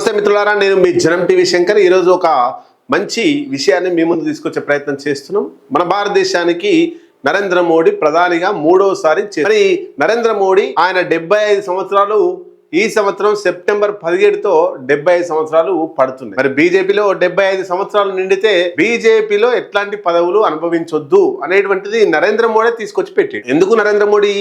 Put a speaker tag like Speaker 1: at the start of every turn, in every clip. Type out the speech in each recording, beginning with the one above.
Speaker 1: నమస్తే మిత్రులారా నేను మీ జనం టీవీ శంకర్. ఈరోజు ఒక మంచి విషయాన్ని మీ ముందు తీసుకొచ్చే ప్రయత్నం చేస్తున్నాం. మన భారతదేశానికి నరేంద్ర మోడీ ప్రధానిగా మూడోసారి మరి నరేంద్ర మోడీ ఆయన డెబ్బై ఐదు సంవత్సరాలు ఈ సంవత్సరం సెప్టెంబర్ పదిహేడుతో డెబ్బై ఐదు సంవత్సరాలు పడుతుంది మరి బీజేపీలో డెబ్బై ఐదు సంవత్సరాలు నిండితే బీజేపీలో ఎట్లాంటి పదవులు అనుభవించొద్దు అనేటువంటిది నరేంద్ర మోడీ తీసుకొచ్చి పెట్టాడు. ఎందుకు నరేంద్ర మోడీ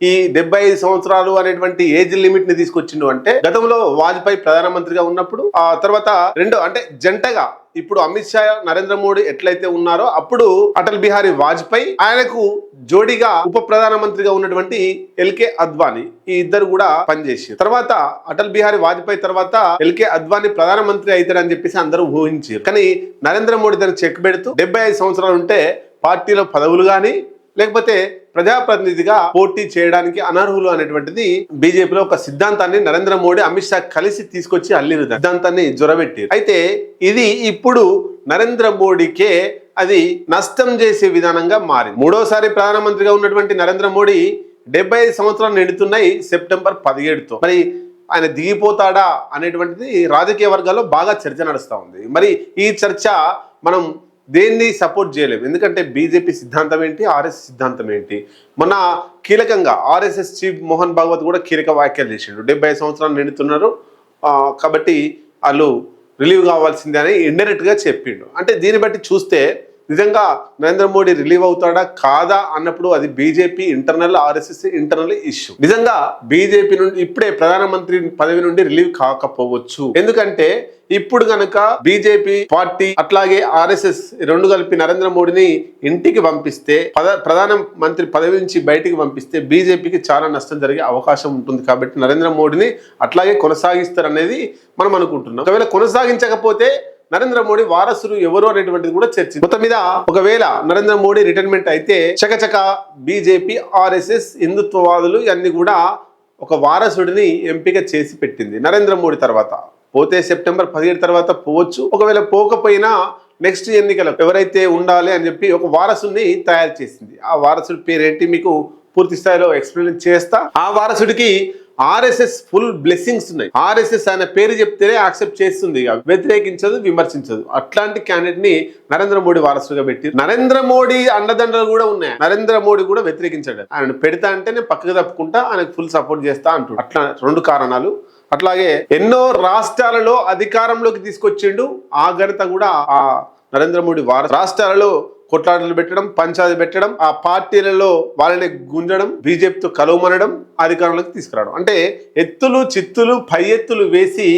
Speaker 1: ఈ డెబ్బై ఐదు సంవత్సరాలు అనేటువంటి ఏజ్ లిమిట్ని తీసుకొచ్చిండు అంటే గతంలో వాజ్పేయి ప్రధానమంత్రిగా ఉన్నప్పుడు ఆ తర్వాత రెండు అంటే జంటగా ఇప్పుడు అమిత్ షా నరేంద్ర మోడీ ఎట్లయితే ఉన్నారో అప్పుడు అటల్ బిహారీ వాజ్పేయి ఆయనకు జోడిగా ఉప ప్రధానమంత్రిగా ఉన్నటువంటి ఎల్కే అద్వానీ ఈ ఇద్దరు కూడా పనిచేసారు తర్వాత అటల్ బిహారీ వాజ్పేయి తర్వాత ఎల్కే అద్వానీ ప్రధానమంత్రి అవుతాడని చెప్పేసి అందరూ ఊహించారు. కానీ నరేంద్ర మోడీ దాన్ని చెక్ పెడుతూ డెబ్బై ఐదు సంవత్సరాలు ఉంటే పార్టీలో పదవులు గాని లేకపోతే ప్రజాప్రతినిధిగా పోటీ చేయడానికి అనర్హులు అనేటువంటిది బీజేపీలో ఒక సిద్ధాంతాన్ని నరేంద్ర మోడీ అమిత్ షా కలిసి తీసుకొచ్చి అల్లిరు. సిద్ధాంతాన్ని జ్వరబెట్టారు అయితే ఇది ఇప్పుడు నరేంద్ర మోడీకే అది నష్టం చేసే విధానంగా మారింది. మూడోసారి ప్రధానమంత్రిగా ఉన్నటువంటి నరేంద్ర మోడీ డెబ్బై ఐదు సంవత్సరాలు నిండుతున్నాయి సెప్టెంబర్ పదిహేడుతో. మరి ఆయన దిగిపోతాడా అనేటువంటిది రాజకీయ వర్గాల్లో బాగా చర్చ నడుస్తూ ఉంది. మరి ఈ చర్చ మనం దేన్ని సపోర్ట్ చేయలేము. ఎందుకంటే బీజేపీ సిద్ధాంతం ఏంటి? ఆర్ఎస్ సిద్ధాంతం ఏంటి? మన కీలకంగా ఆర్ఎస్ఎస్ చీఫ్ మోహన్ భాగవత్ కూడా కీలక వ్యాఖ్యలు చేసిండు. డెబ్బై సంవత్సరాలు నిండుతున్నారు. కాబట్టి వాళ్ళు రిలీవ్ కావాల్సిందే అని ఇండైరెక్ట్గా చెప్పిండు. అంటే దీన్ని బట్టి చూస్తే నిజంగా నరేంద్ర మోడీ రిలీవ్ అవుతాడా కాదా అన్నప్పుడు అది BJP internal RSS internal issue. నిజంగా బీజేపీ నుండి ఇప్పుడే ప్రధానమంత్రి పదవి నుండి రిలీవ్ కాకపోవచ్చు. ఎందుకంటే ఇప్పుడు గనక బీజేపీ పార్టీ అట్లాగే ఆర్ఎస్ఎస్ రెండు కలిపి నరేంద్ర మోడీని ఇంటికి పంపిస్తే పద ప్రధాన మంత్రి పదవి నుంచి బయటికి పంపిస్తే బీజేపీకి చాలా నష్టం జరిగే అవకాశం ఉంటుంది. కాబట్టి నరేంద్ర మోడీని అట్లాగే కొనసాగిస్తారనేది మనం అనుకుంటున్నాం. ఒకవేళ కొనసాగించకపోతే నరేంద్ర మోడీ వారసులు ఎవరు అనేటువంటిది కూడా చర్చ మొత్తం మీద ఒకవేళ నరేంద్ర మోడీ రిటైర్మెంట్ అయితే చకచక బీజేపీ ఆర్ఎస్ఎస్ హిందుత్వవాదులు ఇవన్నీ కూడా ఒక వారసుడిని ఎంపిక చేసి పెట్టింది నరేంద్ర మోడీ తర్వాత. పోతే సెప్టెంబర్ పదిహేడు తర్వాత పోవచ్చు. ఒకవేళ పోకపోయినా నెక్స్ట్ ఎన్నికలకు ఎవరైతే ఉండాలి అని చెప్పి ఒక వారసుని తయారు చేసింది. ఆ వారసుడి పేరేంటి మీకు పూర్తి స్థాయిలో ఎక్స్ప్లెయిన్ చేస్తా. ఆ వారసుడికి ఆర్ఎస్ఎస్ ఫుల్ బ్లెస్సింగ్స్ ఉన్నాయి. ఆర్ఎస్ఎస్ ఆయన పేరు చెప్తేనే యాక్సెప్ట్ చేస్తుంది వ్యతిరేకించదు విమర్శించదు. అట్లాంటి క్యాండిడేట్ని నరేంద్ర మోడీ వారసుగా పెట్టి నరేంద్ర మోడీ అండదండలు కూడా ఉన్నాయి. నరేంద్ర మోడీ కూడా వ్యతిరేకించాడు. ఆయన పెడతా అంటే నేను పక్కకు తప్పుకుంటా ఆయనకు ఫుల్ సపోర్ట్ చేస్తా అంటాడు. అట్లా రెండు కారణాలు. అట్లాగే ఎన్నో రాష్ట్రాలలో అధికారంలోకి తీసుకొచ్చిండు. ఆ ఘనత కూడా ఆ నరేంద్ర మోడీ వార రాష్ట్రాలలో కొట్లాటలు పెట్టడం పంచాది పెట్టడం ఆ పార్టీలలో వాళ్ళని గుంజడం బీజేపీతో కలవమనడం అధికారంలోకి తీసుకురావడం. అంటే ఎత్తులు చిత్తులు పై ఎత్తులు వేసి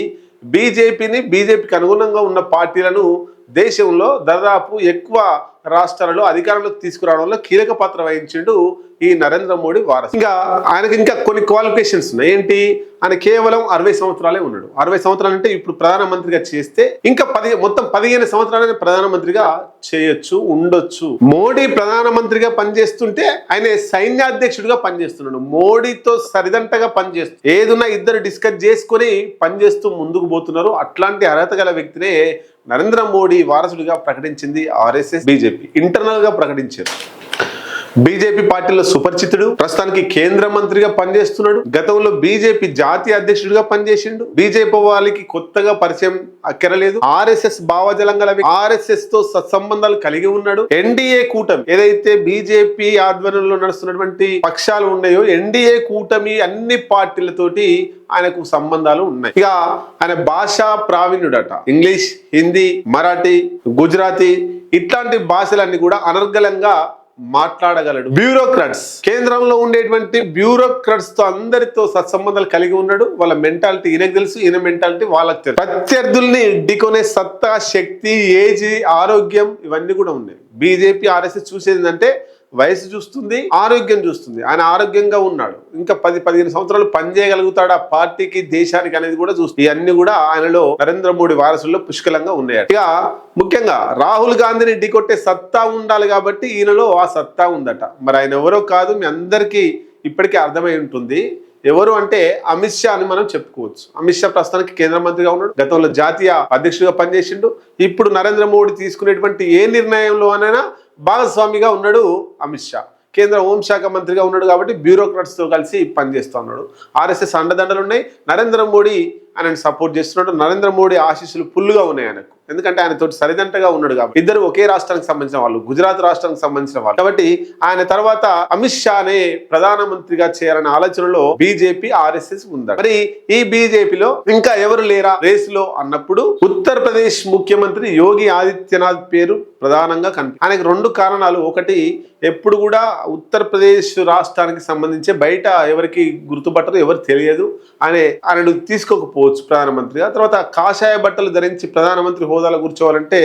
Speaker 1: బీజేపీని బీజేపీకి అనుగుణంగా ఉన్న పార్టీలను దేశంలో దాదాపు ఎక్కువ రాష్ట్రాలలో అధికారంలోకి తీసుకురావడంలో కీలక పాత్ర వహించిండు ఈ నరేంద్ర మోడీ వారసు ఇంకా ఆయనకి ఇంకా కొన్ని క్వాలిఫికేషన్స్ ఉన్నాయి. ఏంటి? ఆయన కేవలం అరవై సంవత్సరాలే ఉన్నాడు. అరవై సంవత్సరాలు అంటే ఇప్పుడు ప్రధానమంత్రిగా చేస్తే ఇంకా పది మొత్తం పదిహేను సంవత్సరాలు ప్రధానమంత్రిగా చేయొచ్చు ఉండొచ్చు. మోడీ ప్రధానమంత్రిగా పనిచేస్తుంటే ఆయన సైన్యాధ్యక్షుడిగా పనిచేస్తున్నాడు. మోడీతో సరిదంటగా పనిచేస్తు ఏదున్నా ఇద్దరు డిస్కస్ చేసుకొని పనిచేస్తూ ముందుకు పోతున్నారు. అట్లాంటి అర్హత గల వ్యక్తినే నరేంద్ర మోడీ వారసుడిగా ప్రకటించింది ఆర్ఎస్ఎస్ బీజేపీ. ఇంటర్నల్గా ప్రకటించారు. బీజేపీ పార్టీలో సుపరిచితుడు ప్రస్తుతానికి కేంద్ర మంత్రిగా పనిచేస్తున్నాడు. గతంలో బీజేపీ జాతీయ అధ్యక్షుడిగా పనిచేసిండు. బీజేపీ వాళ్ళకి కొత్తగా పరిచయం అక్కరలేదు. ఆర్ఎస్ఎస్ భావజలం గల ఆర్ఎస్ఎస్తో సత్సంబంధాలు కలిగి ఉన్నాడు. ఎన్డీఏ కూటమి ఏదైతే బీజేపీ ఆధ్వర్యంలో నడుస్తున్నటువంటి పక్షాలు ఉన్నాయో ఎన్డీఏ కూటమి అన్ని పార్టీలతోటి ఆయనకు సంబంధాలు ఉన్నాయి. ఇక ఆయన భాషా ప్రావీణ్యుడట. ఇంగ్లీష్ హిందీ మరాఠీ గుజరాతీ ఇట్లాంటి భాషలన్నీ కూడా అనర్గళంగా మాట్లాడగలడు. బ్యూరోక్రాట్స్ కేంద్రంలో ఉండేటువంటి బ్యూరోక్రాట్స్తో అందరితో సత్సంబంధాలు కలిగి ఉన్నాడు. వాళ్ళ మెంటాలిటీ ఈయనకు తెలుసు ఈయన మెంటాలిటీ వాళ్ళకి తెలుసు. ప్రత్యర్థుల్ని ఢీకొనే సత్తా శక్తి ఏజ్ ఆరోగ్యం ఇవన్నీ కూడా ఉన్నాయి. బీజేపీ ఆర్ఎస్ఎస్ చూసేది ఏంటంటే వయసు చూస్తుంది ఆరోగ్యం చూస్తుంది. ఆయన ఆరోగ్యంగా ఉన్నాడు. ఇంకా పది పదిహేను సంవత్సరాలు పనిచేయగలుగుతాడు ఆ పార్టీకి దేశానికి అనేది కూడా చూస్తుంది. ఇవన్నీ కూడా ఆయనలో నరేంద్ర మోడీ వారసుల్లో పుష్కలంగా ఉన్నాయి. ఇక ముఖ్యంగా రాహుల్ గాంధీని ఢీకొట్టే సత్తా ఉండాలి కాబట్టి ఈయనలో ఆ సత్తా ఉందట. మరి ఆయన ఎవరో కాదు మీ అందరికీ ఇప్పటికే అర్థమై ఉంటుంది. ఎవరు అంటే అమిత్ షా అని మనం చెప్పుకోవచ్చు. అమిత్ షా ప్రస్తుతానికి కేంద్ర మంత్రిగా ఉన్నాడు. గతంలో జాతీయ అధ్యక్షుడిగా పనిచేసిండు. ఇప్పుడు నరేంద్ర మోడీ తీసుకునేటువంటి ఏ నిర్ణయంలో అనైనా భాగస్వామిగా ఉన్నాడు అమిత్ షా. కేంద్ర హోంశాఖ మంత్రిగా ఉన్నాడు కాబట్టి బ్యూరోక్రాట్స్తో కలిసి పనిచేస్తూ ఉన్నాడు. ఆర్ఎస్ఎస్ అండదండలు ఉన్నాయి నరేంద్ర మోడీ ఆయనను సపోర్ట్ చేస్తున్నాడు నరేంద్ర మోడీ ఆశీస్సులు ఫుల్గా ఉన్నాయి ఆయనకు. ఎందుకంటే ఆయన తోటి సరిదంటగా ఉన్నాడు కాబట్టి. ఇద్దరు ఒకే రాష్ట్రానికి సంబంధించిన వాళ్ళు గుజరాత్ రాష్ట్రానికి సంబంధించిన వాళ్ళు. కాబట్టి ఆయన తర్వాత అమిత్ షానే ప్రధానమంత్రిగా చేయాలనే ఆలోచనలో బీజేపీ ఆర్ఎస్ఎస్ ఉందా మరి ఈ బీజేపీలో ఇంకా ఎవరు లేరా రేస్లో అన్నప్పుడు ఉత్తరప్రదేశ్ ముఖ్యమంత్రి యోగి ఆదిత్యనాథ్ పేరు ప్రధానంగా కనిపి. ఆయనకు రెండు కారణాలు. ఒకటి ఎప్పుడు కూడా ఉత్తరప్రదేశ్ రాష్ట్రానికి సంబంధించి బయట ఎవరికి గుర్తుపట్టరు ఎవరు తెలియదు. ఆయన ఆయనను కూర్చోవచ్చు ప్రధానమంత్రిగా తర్వాత కాషాయ బట్టలు ధరించి ప్రధానమంత్రి హోదాలో కూర్చోవాలంటే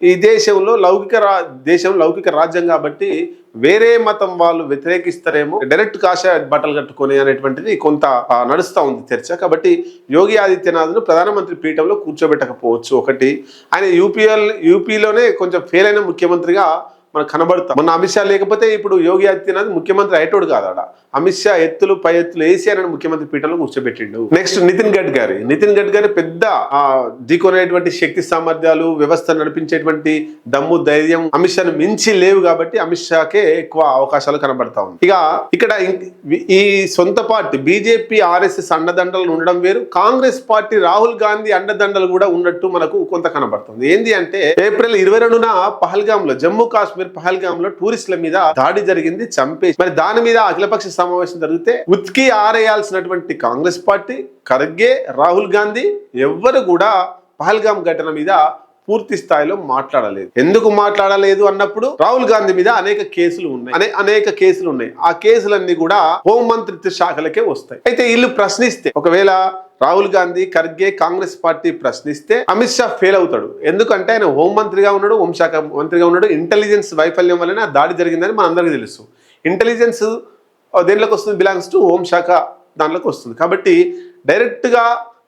Speaker 1: ఈ దేశంలో లౌకిక రా దేశం లౌకిక రాజ్యం కాబట్టి వేరే మతం వాళ్ళు వ్యతిరేకిస్తారేమో డైరెక్ట్ కాషాయ బట్టలు కట్టుకొని అనేటువంటిది కొంత నడుస్తూ ఉంది చర్చ. కాబట్టి యోగి ఆదిత్యనాథ్ను ప్రధానమంత్రి పీఠంలో కూర్చోబెట్టకపోవచ్చు ఒకటి. ఆయన యూపీఎల్ యూపీలోనే కొంచెం ఫెయిల్ అయిన ముఖ్యమంత్రిగా మనకు కనబడతాం. మొన్న అమిత్ షా లేకపోతే ఇప్పుడు యోగి ఆదిత్యనాథ్ ముఖ్యమంత్రి అయ్యేటోడు కాదాడ అమిత్ షా ఎత్తులు పై ఎత్తులు వేసి ముఖ్యమంత్రి పీఠంలో కూర్చోబెట్టిండు. నెక్స్ట్ నితిన్ గడ్కరీ. నితిన్ గడ్కరీ పెద్ద ఆ, ఢీకొనేటువంటి శక్తి సామర్థ్యాలు వ్యవస్థ నడిపించేటువంటి దమ్ము ధైర్యం అమిత్ షాను మించి లేవు కాబట్టి అమిత్ షాకే ఎక్కువ అవకాశాలు కనబడతా ఉంది. ఇక ఇక్కడ ఈ సొంత పార్టీ బీజేపీ ఆర్ఎస్ఎస్ అండదండలు ఉండడం వేరు. కాంగ్రెస్ పార్టీ రాహుల్ గాంధీ అండదండలు కూడా ఉన్నట్టు మనకు కొంత కనబడుతుంది. ఏంటి అంటే ఏప్రిల్ ఇరవై రెండున పహల్గామ్లో జమ్మూ కాశ్మీర్ పహల్గామ్లో టూరిస్టుల మీద దాడి జరిగింది చంపేసి మరి దాని మీద అఖిలపక్ష సమావేశం జరిగితే ఉత్కి ఆరేయాల్సినటువంటి కాంగ్రెస్ పార్టీ ఖర్గే రాహుల్ గాంధీ ఎవ్వరు కూడా పహల్గామ్ ఘటన మీద పూర్తి స్థాయిలో మాట్లాడలేదు. ఎందుకు మాట్లాడలేదు అన్నప్పుడు రాహుల్ గాంధీ మీద అనేక కేసులు ఉన్నాయి. అనే అనేక కేసులు ఉన్నాయి. ఆ కేసులన్నీ కూడా హోంమంత్రిత్వ శాఖలకే వస్తాయి. అయితే వీళ్ళు ప్రశ్నిస్తే ఒకవేళ రాహుల్ గాంధీ ఖర్గే కాంగ్రెస్ పార్టీ ప్రశ్నిస్తే అమిత్ షా ఫెయిల్ అవుతాడు. ఎందుకంటే ఆయన హోంమంత్రిగా ఉన్నాడు హోంశాఖ మంత్రిగా ఉన్నాడు. ఇంటెలిజెన్స్ వైఫల్యం వలన దాడి జరిగిందని మనందరికీ తెలుసు. ఇంటెలిజెన్స్ దేనిలోకి వస్తుంది? బిలాంగ్స్ టు హోంశాఖ దానిలోకి వస్తుంది. కాబట్టి డైరెక్ట్గా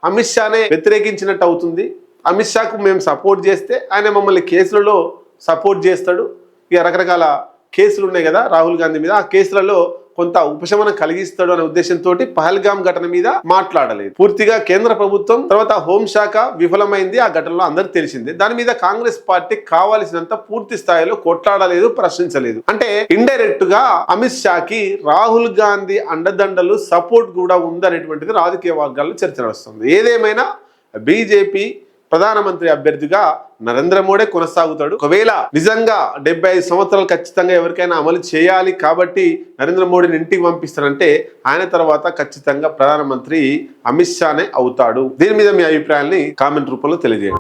Speaker 1: అమిత్ షానే వ్యతిరేకించినట్టు అవుతుంది. అమిత్ షాకు మేము సపోర్ట్ చేస్తే ఆయన మమ్మల్ని కేసులలో సపోర్ట్ చేస్తాడు. ఇక రకరకాల కేసులు ఉన్నాయి కదా రాహుల్ గాంధీ మీద. ఆ కేసులలో కొంత ఉపశమనం కలిగిస్తాడు అనే ఉద్దేశంతో పహల్గామ్ ఘటన మీద మాట్లాడలేదు. పూర్తిగా కేంద్ర ప్రభుత్వం తర్వాత హోంశాఖ విఫలమైంది. ఆ ఘటనలో అందరికి తెలిసిందే. దాని మీద కాంగ్రెస్ పార్టీ కావాల్సినంత పూర్తి స్థాయిలో కొట్లాడలేదు ప్రశ్నించలేదు. అంటే ఇండైరెక్ట్గా అమిత్ షాకి రాహుల్ గాంధీ అండదండలు సపోర్ట్ కూడా ఉందనేటువంటిది రాజకీయ వర్గాల్లో చర్చ నడుస్తుంది. ఏదేమైనా బీజేపీ ప్రధానమంత్రి అభ్యర్థిగా నరేంద్ర మోడీ కొనసాగుతాడు. ఒకవేళ నిజంగా డెబ్బై ఐదు సంవత్సరాలు ఖచ్చితంగా ఎవరికైనా అమలు చేయాలి కాబట్టి నరేంద్ర మోడీని ఇంటికి పంపిస్తారంటే ఆయన తర్వాత ఖచ్చితంగా ప్రధానమంత్రి అమిత్ షానే అవుతాడు. దీని మీద మీ అభిప్రాయాన్ని కామెంట్ రూపంలో తెలియజేయండి.